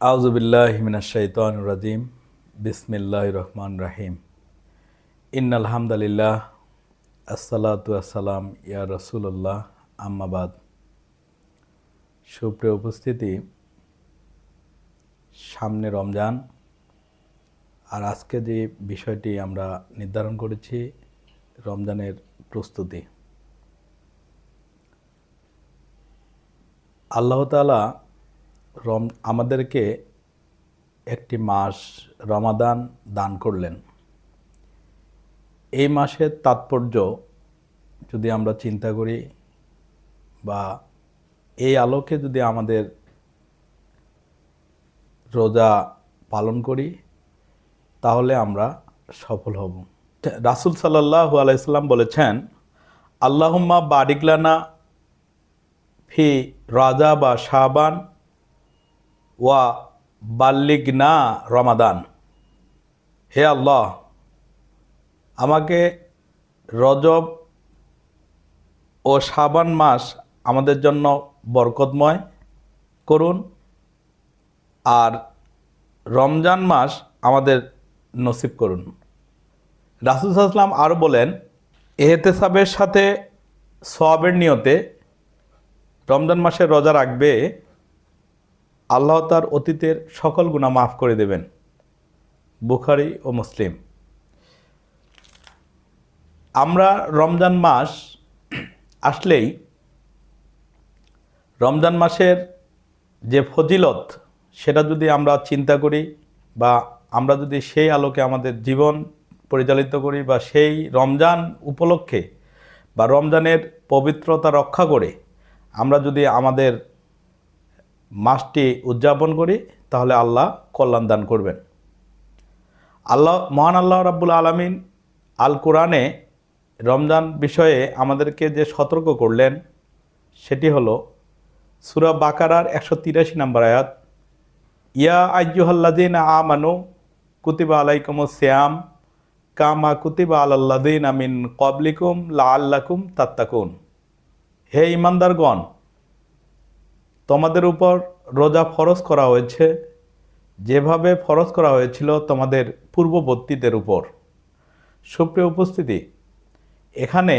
আউজুবিল্লাহ মিনাশাইতান রাজিম। বিসমিল্লাহ রহমান রাহিম। ইন আলহামদুলিল্লাহ আসসালাতু আসসালাম ইয়া রসুল্লাহ আম্মাবাদ সুপ্রিয় উপস্থিতি, সামনে রমজান, আর আজকে যে বিষয়টি আমরা নির্ধারণ করেছি, রমজানের প্রস্তুতি। আল্লাহ তালা রম, আমাদেরকে একটি মাস রমাদান দান করলেন। এই মাসের তাৎপর্য যদি আমরা চিন্তা করি বা এই আলোকে যদি আমাদের রোজা পালন করি, তাহলে আমরা সফল হব। রাসুল সাল্লাহ আলাইসাল্লাম বলেছেন, আল্লাহম্মা বারিকলানা ফি রাজা বা শাহবান ওয়া বাল্লিগনা রমাদান। হে আল্লাহ, আমাকে রজব ও সাবান মাস আমাদের জন্য বরকতময় করুন, আর রমজান মাস আমাদের নসিব করুন। রাসুল সাল্লাম আরও বলেন, এহতেসাবের সাথে সোয়াবের নিয়তে রমজান মাসে রোজা রাখবে আল্লাহ তার অতীতের সকল গুণা মাফ করে দেবেন। বুখারি ও মুসলিম। আমরা রমজান মাস আসলেই রমজান মাসের যে ফজিলত, সেটা যদি আমরা চিন্তা করি বা আমরা যদি সেই আলোকে আমাদের জীবন পরিচালিত করি বা সেই রমজান উপলক্ষে বা রমজানের পবিত্রতা রক্ষা করে আমরা যদি আমাদের মাসটি উদযাপন করি, তাহলে আল্লাহ কল্যাণ দান করবেন। আল্লাহ, মহান আল্লাহ রাব্বুল আলমিন আল কোরআনে রমজান বিষয়ে আমাদেরকে যে সতর্ক করলেন, সেটি হলো সুরা বাকারার একশো তিরাশি নম্বর আয়াত, ইয়া আইজুহাল্লাদিন আমানু কুতিবা আলাইকুম শ্যাম কামা কুতিবা আলাল্লাদিন আমিন কবলিকুম লা আল্লাকুম তাত্তাকুন। হে ইমানদারগণ তোমাদের উপর রোজা ফরজ করা হয়েছে। যেভাবে ফরজ করা হয়েছিল তোমাদের পূর্ববর্তীদের উপর। সুপ্রিয় উপস্থিতি, এখানে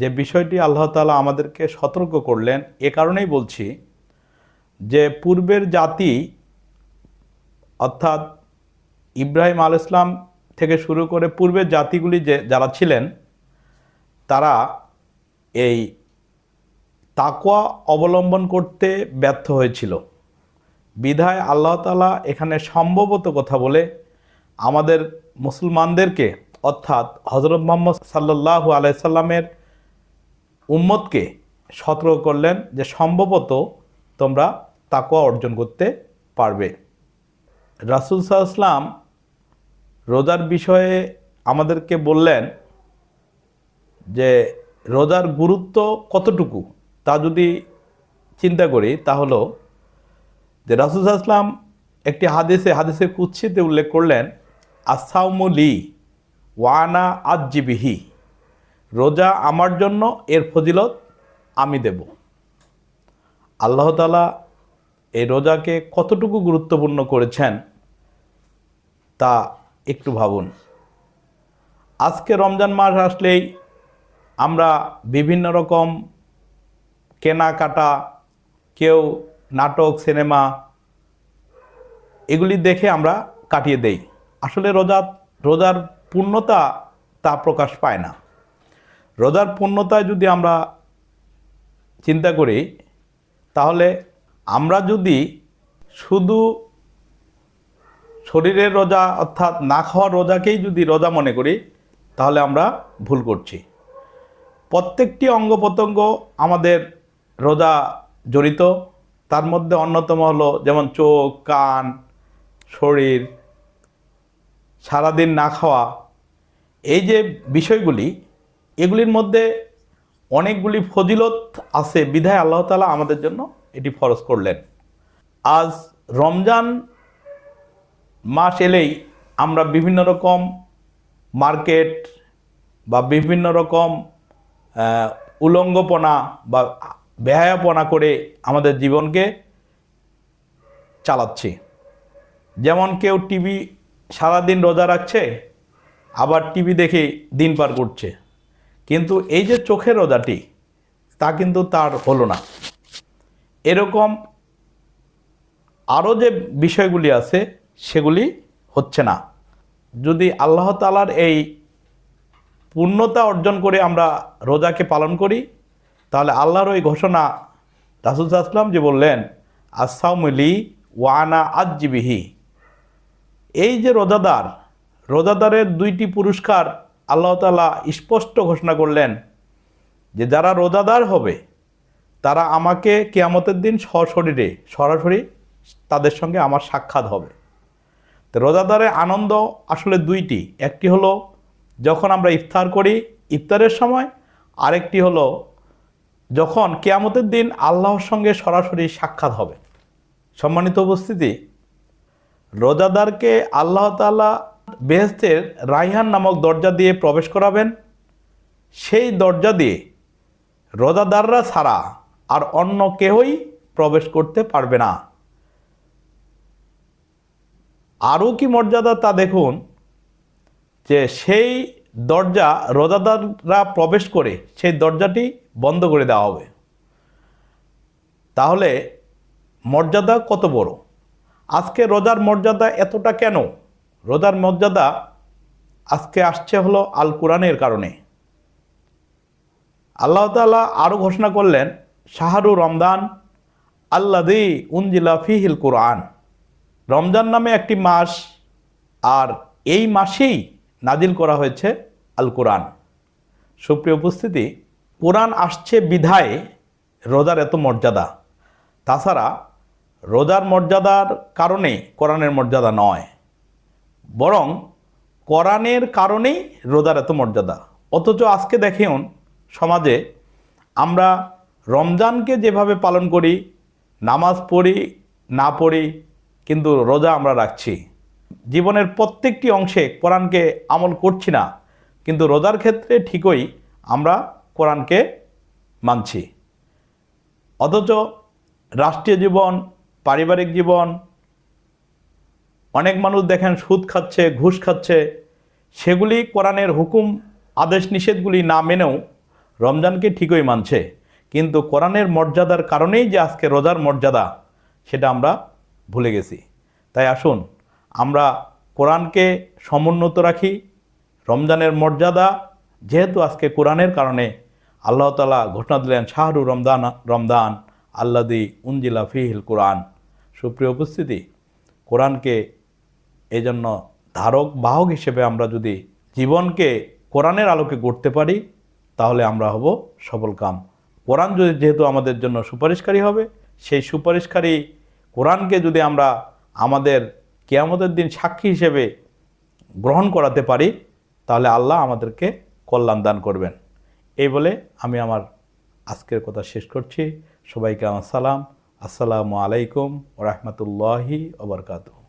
যে বিষয়টি আল্লাহ তালা আমাদেরকে সতর্ক করলেন, এ কারণেই বলছি যে পূর্বের জাতি, অর্থাৎ ইব্রাহিম আল ইসলাম থেকে শুরু করে পূর্বের জাতিগুলি যে যারা ছিলেন, তারা এই তাকোয়া অবলম্বন করতে ব্যর্থ হয়েছিল। বিধায় আল্লাহ তালা এখানে সম্ভবত কথা বলে আমাদের মুসলমানদেরকে, অর্থাৎ হজরত মোহাম্মদ সাল্লাহ আলাইসাল্লামের উম্মতকে সতর্ক করলেন যে সম্ভবত তোমরা তাকোয়া অর্জন করতে পারবে। রাসুল সাল্লাম রোজার বিষয়ে আমাদেরকে বললেন যে রোজার গুরুত্ব কতটুকু? তা যদি চিন্তা করি তা হলো যে রাসুল আসলাম একটি হাদিসে হাদিসের কুচ্ছিতে উল্লেখ করলেন আসাউমলি ওয়ানা আজ্জিবিহি রোজা আমার জন্য, এর ফজিলত আমি দেব। আল্লাহ তালা এই রোজাকে কতটুকু গুরুত্বপূর্ণ করেছেন, তা একটু ভাবুন। আজকে রমজান মাস আসলেই আমরা বিভিন্ন রকম কেনাকাটা, কেউ নাটক, সিনেমা, এগুলি দেখে আমরা কাটিয়ে দেই। আসলে রোজা, রোজার পূর্ণতা তা প্রকাশ পায় না। রোজার পূর্ণতায় যদি আমরা চিন্তা করি, তাহলে আমরা যদি শুধু শরীরের রোজা অর্থাৎ না খাওয়ার রোজাকেই যদি রোজা মনে করি, তাহলে আমরা ভুল করছি। প্রত্যেকটি অঙ্গ প্রত্যঙ্গ আমাদের রোজা জড়িত। তার মধ্যে অন্যতম হলো যেমন চোখ, কান, শরীর, সারাদিন না খাওয়া। এই যে বিষয়গুলি, এগুলির মধ্যে অনেকগুলি ফজিলত আছে, বিধায় আল্লাহ তালা আমাদের জন্য এটি ফরজ করলেন। আজ রমজান মাস এলেই আমরা বিভিন্ন রকম মার্কেট বা বিভিন্ন রকম উলঙ্গপনা বা বেহায়াপনা করে আমাদের জীবনকে চালাচ্ছি। যেমন কেউ টিভি সারাদিন রোজা রাখছে, আবার টিভি দেখে দিন পার করছে। কিন্তু এই যে চোখের রোজাটি, তা কিন্তু তার হলো না। এরকম আরও যে বিষয়গুলি আছে, সেগুলি হচ্ছে না। যদি আল্লাহ তালার এই পূর্ণতা অর্জন করে আমরা রোজাকে পালন করি তাহলে আল্লাহর ওই ঘোষণা রাসুল আসলাম যে বললেন আসাউমলি ওয়ানা আজ্জিবিহি। এই যে রোজাদার, রোজাদারের দুইটি পুরস্কার আল্লাহ তালা স্পষ্ট ঘোষণা করলেন যে যারা রোজাদার হবে, তারা আমাকে কেয়ামতের দিন সশরীরে, সরাসরি তাদের সঙ্গে আমার সাক্ষাৎ হবে। তো রোজাদারের আনন্দ আসলে দুইটি, একটি হলো যখন আমরা ইফতার করি ইফতারের সময়, আরেকটি হলো যখন কেয়ামতের দিন আল্লাহর সঙ্গে সরাসরি সাক্ষাৎ হবে। সম্মানিত উপস্থিতি, রোজাদারকে আল্লাহ তালা বেহেস্তের রাইহান নামক দরজা দিয়ে প্রবেশ করাবেন। সেই দরজা দিয়ে রোজাদাররা ছাড়া আর অন্য কেউই প্রবেশ করতে পারবে না। আরও কি মর্যাদা তা দেখুন যে সেই দরজা রোজাদাররা প্রবেশ করে সেই দরজাটি বন্ধ করে দেওয়া হবে। তাহলে মর্যাদা কত বড়? আজকে রোজার মর্যাদা এতটা কেন? রোজার মর্যাদা আজকে আসছে হলো আল কোরআনের কারণে। আল্লাহ তাআলা আরও ঘোষণা করলেন, শাহরু রমদান আল্লাদি উনজিলা ফিহিল কোরআন। রমজান নামে একটি মাস, আর এই মাসেই নাজিল করা হয়েছে আল কোরআন। সুপ্রিয় উপস্থিতি, কোরআন আসছে বিধায় রোজার এত মর্যাদা। তাছাড়া রোজার মর্যাদার কারণে কোরআনের মর্যাদা নয়, বরং কোরআনের কারণেই রোজার এত মর্যাদা। অথচ আজকে দেখেন সমাজে আমরা রমজানকে যেভাবে পালন করি, নামাজ পড়ি, না পড়ি, কিন্তু রোজা আমরা রাখছি। জীবনের প্রত্যেকটি অংশে কোরআনকে আমল করছি না, কিন্তু রোজার ক্ষেত্রে ঠিকই আমরা কোরআনকে মানছি। অথচ রাষ্ট্রীয় জীবন, পারিবারিক জীবন, অনেক মানুষ দেখেন সুদ খাচ্ছে, ঘুষ খাচ্ছে, সেগুলি কোরআনের হুকুম, আদেশ নিষেধগুলি না মেনেও রমজানকে ঠিকই মানছে। কিন্তু কোরআনের মর্যাদার কারণেই যে আজকে রোজার মর্যাদা, সেটা আমরা ভুলে গেছি। তাই আসুন আমরা কোরআনকে সমুন্নত রাখি, রমজানের মর্যাদা, যেহেতু আজকে কোরআনের কারণে আল্লাহ তালা ঘোষণা দিলেন, শাহরু রমদান রমদান আল্লাদি উনজিলা ফিহিল কোরআন। সুপ্রিয় উপস্থিতি, কোরআনকে এই জন্য ধারক, বাহক হিসেবে আমরা যদি জীবনকে কোরআনের আলোকে গড়তে পারি, তাহলে আমরা হব সফলকাম কোরআন যদি যেহেতু আমাদের জন্য সুপারিশকারী হবে, সেই সুপারিশকারী কোরআনকে যদি আমরা আমাদের কেয়ামতের দিন সাক্ষী হিসেবে গ্রহণ করাতে পারি, তাহলে আল্লাহ আমাদেরকে কল্যাণ দান করবেন। এই বলে আমি আমার আজকের কথা শেষ করছি। সবাইকে আমার সালাম। আসসালামু আলাইকুম রহমতুল্লাহি ওবরকাতু